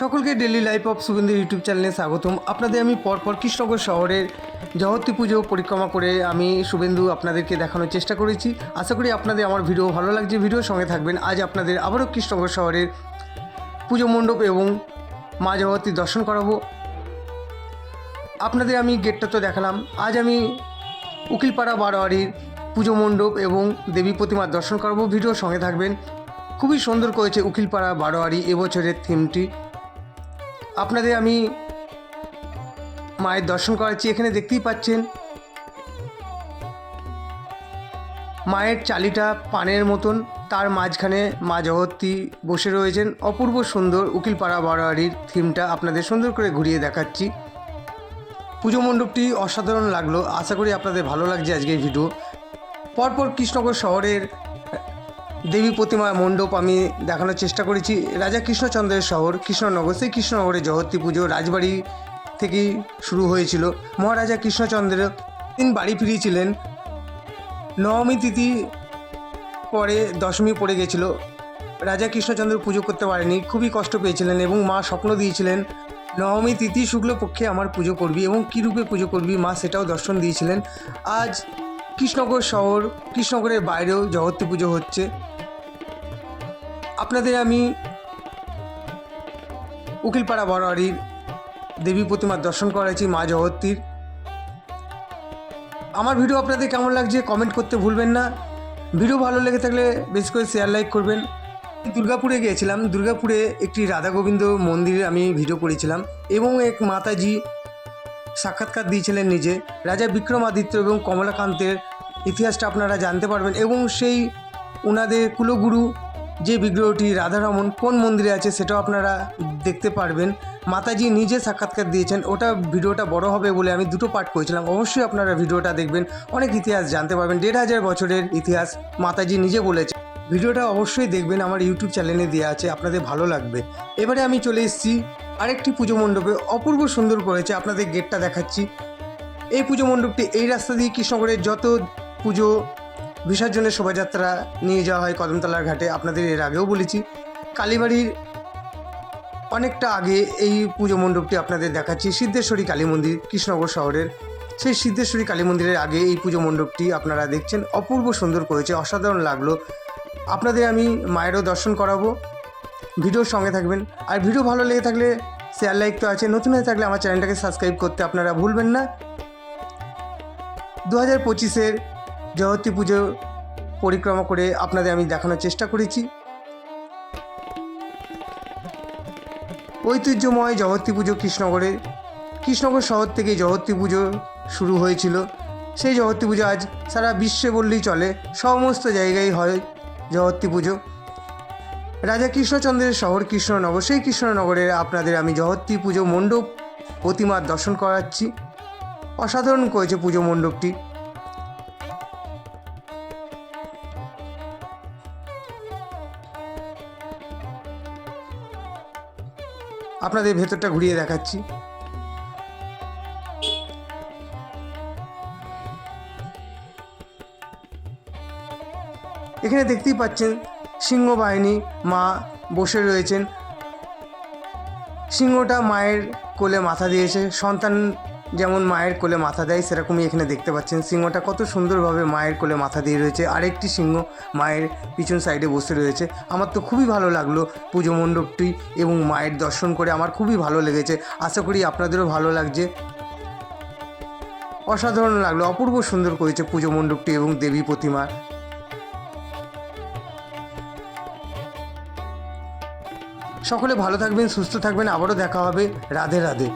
সকলকে daily life of Suvendu YouTube চ্যানেলে স্বাগতম। আপনাদের আমি পরপর কৃষ্ণনগর শহরের জগত্রী পুজো পরিক্রমা করে আমি শুভেন্দু আপনাদেরকে দেখানোর চেষ্টা করেছি। আশা করি আপনাদের আমার ভিডিও ভালো লাগছে। ভিডিওর সঙ্গে থাকবেন। আজ আপনাদের আবারও কৃষ্ণনগর শহরের পুজো মণ্ডপ এবং মা জগত্রী দর্শন করাবো। আপনাদের আমি গেটটা তো দেখালাম। আজ আমি উকিলপাড়া বারোয়ারির পুজো মণ্ডপ এবং দেবী প্রতিমার দর্শন করাবো। ভিডিওর সঙ্গে থাকবেন। খুবই সুন্দর করেছে উকিলপাড়া বারোয়ারি এবছরের থিমটি আপনাদের আমি মায়ের দর্শন করাচ্ছি, এখানে দেখতেই পাচ্ছেন। মায়ের চালিটা পানের মতন, তার মাঝখানে মা জগত্রী বসে রয়েছেন। অপূর্ব সুন্দর উকিলপাড়া বারোয়ারির থিমটা আপনাদের সুন্দর করে ঘুরিয়ে দেখাচ্ছি। পুজো মণ্ডপটি অসাধারণ লাগল। আশা করি আপনাদের ভালো লাগছে আজকের ভিডিও। পরপর কৃষ্ণনগর শহরের দেবী প্রতিমা মণ্ডপ আমি দেখানোর চেষ্টা করেছি। রাজা কৃষ্ণচন্দ্রের শহর, কৃষ্ণনগর। সেই কৃষ্ণনগরে জগত্রী পুজো রাজবাড়ি থেকেই শুরু হয়েছিল। মহারাজা কৃষ্ণচন্দ্র তিন বাড়ি ফিরিয়েছিলেন। নবমী তিথি পরে দশমী পড়ে গেছিল। রাজা কৃষ্ণচন্দ্র পুজো করতে পারেনি, খুবই কষ্ট পেয়েছিলেন এবং মা স্বপ্ন দিয়েছিলেন, নবমী তিথি শুক্লপক্ষে আমার পুজো করবি এবং কী রূপে পুজো করবি, মা সেটাও দর্শন দিয়েছিলেন। আজ কৃষ্ণনগর শহর, কৃষ্ণনগরের বাইরেও জগত্রী পুজো হচ্ছে। আপনাদের আমি উকিলপাড়া বড়ারির দেবী প্রতিমার দর্শন করেছি মা জগত্রীর আমার ভিডিও আপনাদের কেমন লাগছে কমেন্ট করতে ভুলবেন না। ভিডিও ভালো লেগে থাকলে বেশি করে শেয়ার লাইক করবেন। দুর্গাপুরে গিয়েছিলাম, দুর্গাপুরে একটি রাধা গোবিন্দ মন্দিরে আমি ভিডিও করেছিলাম এবং এক মাতাজি সাক্ষাৎকার দিয়েছিলেন নিজে। রাজা বিক্রমাদিত্য এবং কমলাকান্তের ইতিহাসটা আপনারা জানতে পারবেন এবং সেই ওনাদের কুলগুরু যে বিগ্রহটি রাধারমন কোন মন্দিরে আছে সেটাও আপনারা দেখতে পারবেন। মাতাজি নিজে সাক্ষাৎকার দিয়েছেন, ওটা ভিডিওটা বড় হবে বলে আমি দুটো পার্ট করেছিলাম। অবশ্যই আপনারা ভিডিওটা দেখবেন, অনেক ইতিহাস জানতে পারবেন, দেড় হাজার বছরের ইতিহাস মাতাজি নিজে বলেছে ভিডিওটা অবশ্যই দেখবেন, আমার ইউটিউব চ্যানেলে দেওয়া আছে, আপনাদের ভালো লাগবে। এবারে আমি চলে এসেছি আরেকটি পুজো মণ্ডপে, অপূর্ব সুন্দর করেছে, আপনাদের গেটটা দেখাচ্ছি। এই পুজো মণ্ডপটি এই রাস্তা দিয়ে কৃষ্ণনগরের যত পুজো, বিসর্জনের শোভাযাত্রা নিয়ে যাওয়া হয় কদমতলার ঘাটে। আপনাদের এর আগেও বলেছি, কালীবাড়ির অনেকটা আগে এই পুজো মণ্ডপটি আপনাদের দেখাচ্ছি। সিদ্ধেশ্বরী কালী মন্দির, কৃষ্ণনগর শহরের। সেই সিদ্ধেশ্বরী কালী মন্দিরের আগে এই পুজো মণ্ডপটি আপনারা দেখছেন। অপূর্ব সুন্দর করেছে, অসাধারণ লাগল। আপনাদের আমি মায়েরও দর্শন করাবো। ভিডিওর সঙ্গে থাকবেন। আর ভিডিও ভালো লেগে থাকলে শেয়ার লাইক তো আছে। নতুন হয়ে থাকলে আমার চ্যানেলটাকে সাবস্ক্রাইব করতে আপনারা ভুলবেন না। দু হাজার পঁচিশের জগতী পুজো পরিক্রমা করে আপনাদের আমি দেখানোর চেষ্টা করেছি। ঐতিহ্যময় জগত্রী পুজো কৃষ্ণনগরে। কৃষ্ণনগর শহর থেকে জগত্রী পুজো শুরু হয়েছিল। সেই জগত্রী পুজো আজ সারা বিশ্বে বললেই চলে, সমস্ত জায়গায় হয় জগত্রী পুজো। রাজা কৃষ্ণচন্দ্রের শহর কৃষ্ণনগর, সেই কৃষ্ণনগরে আপনাদের আমি জগত্রী পুজো মণ্ডপ প্রতিমার দর্শন করাচ্ছি। অসাধারণ করেছে পুজো মণ্ডপটি। আপনাদের ভেতরটা ঘুরিয়ে দেখাচ্ছি। এখানে দেখতেই পাচ্ছেন সিংহ বাহিনী মা বসে রয়েছেন। সিংহটা মায়ের কোলে মাথা দিয়েছে, সন্তান যেমন মায়ের কোলে মাথা দেয়, সেরকমই এখানে দেখতে পাচ্ছেন সিংহটা কত সুন্দরভাবে মায়ের কোলে মাথা দিয়ে রয়েছে। আরেকটি সিংহ মায়ের পিছন সাইডে বসে রয়েছে। আমার তো খুবই ভালো লাগল পুজো মণ্ডপটি এবং মায়ের দর্শন করে আমার খুবই ভালো লেগেছে। আশা করি আপনাদেরও ভালো লাগছে। অসাধারণ লাগল, অপূর্ব সুন্দর করেছে পুজো মণ্ডপটি এবং দেবী প্রতিমা। সকলে ভালো থাকবেন, সুস্থ থাকবেন, আবারও দেখা হবে। রাধে রাধে।